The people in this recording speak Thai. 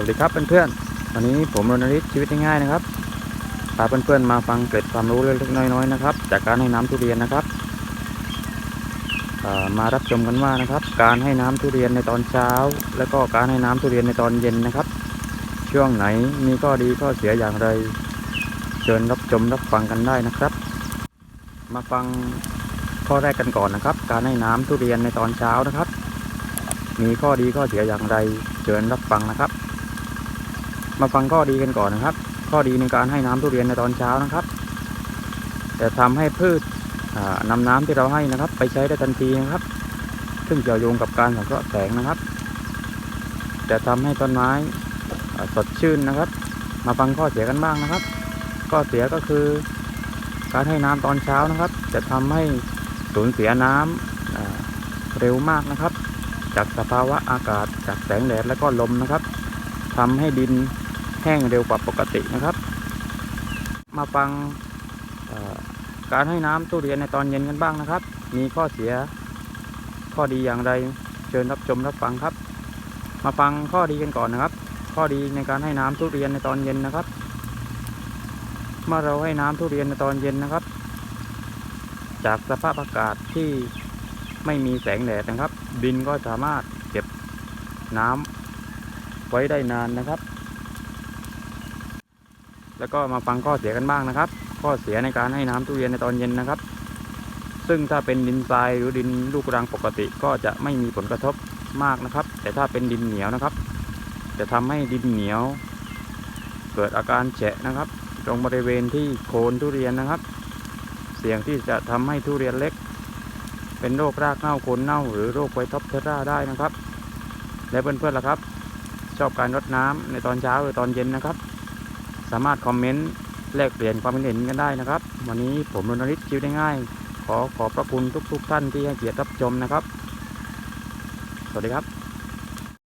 วัสดีครับเพื่อนๆวันนี้ผมรณฤทธิ์ชีวิตง่ายๆนะครับพาเพื่อนๆมาฟังเกร็ดความรู้เล็กๆน้อยๆนะครับ จากการให้น้ำทุเรียนนะครับมารับชมกันว่านะครับ การให้น้ำทุเรียนในตอนเช้า แล้วก็การให้น้ำทุเรียนในตอนเย็นนะครับ ช่วงไหนมีข้อดีข้อเสียอย่างไร เชิญรับชมรับฟังกันได้นะครับ มาฟังข้อแรกกันก่อนนะครับ การให้น้ำทุเรียนในตอนเช้านะครับ มีข้อดีข้อเสียอย่างไร เชิญรับฟังนะครับ มาฟังข้อดีกันก่อนนะครับ ข้อดีในการให้น้ำทุเรียนในตอนเช้านะครับจะทำให้พืชอ่านำน้ำที่เราให้นะครับ ไปใช้ได้ทันทีนะครับ ซึ่งเกี่ยวโยงกับการสังเคราะห์แสงนะครับจะทำให้ต้นไม้สดชื่นนะครับ มาฟังข้อเสียกันบ้างนะครับ ข้อเสียก็คือการให้น้ำตอนเช้านะครับ จะทำให้สูญเสียน้ำอ่าเร็วมากนะครับ จากสภาวะอากาศจากแสงแดดและก็ลมนะครับทำให้ดิน แห้งเร็วกว่าปกตินะครับ มาฟังการให้น้ำทุเรียนในตอนเย็นกันบ้างนะครับ มีข้อเสียข้อดีอย่างไรเชิญรับชมรับฟังครับ มาฟังข้อดีกันก่อนนะครับ ข้อดีในการให้น้ำทุเรียนในตอนเย็นนะครับ เมื่อเราให้น้ำทุเรียนในตอนเย็นนะครับ จากสภาพอากาศที่ไม่มีแสงแดดนะครับ ดินก็สามารถเก็บน้ำไว้ได้นานนะครับ แล้วก็มาฟังข้อเสียกันบ้างนะครับ ข้อเสียในการให้น้ำทุเรียนในตอนเย็นนะครับ ซึ่งถ้าเป็นดินทรายหรือดินลูกรังปกติก็จะไม่มีผลกระทบมากนะครับ แต่ถ้าเป็นดินเหนียวนะครับ จะทำให้ดินเหนียว เกิดอาการแฉะนะครับ ตรงบริเวณที่โคนทุเรียนนะครับ เสี่ยงที่จะทำให้ทุเรียนเล็ก เป็นโรครากเน่าโคนเน่า หรือโรคไวท็อปเทราได้นะครับ และเพื่อนๆล่ะครับ ชอบการรดน้ำในตอนเช้าหรือตอนเย็นนะครับ สามารถคอมเมนต์แลกเปลี่ยนความเห็นกันได้นะครับ วันนี้ผมรณฤทธิ์คิวได้ง่าย ขอขอบพระคุณทุกๆท่านที่ให้เกียรติรับชมนะครับ สวัสดีครับ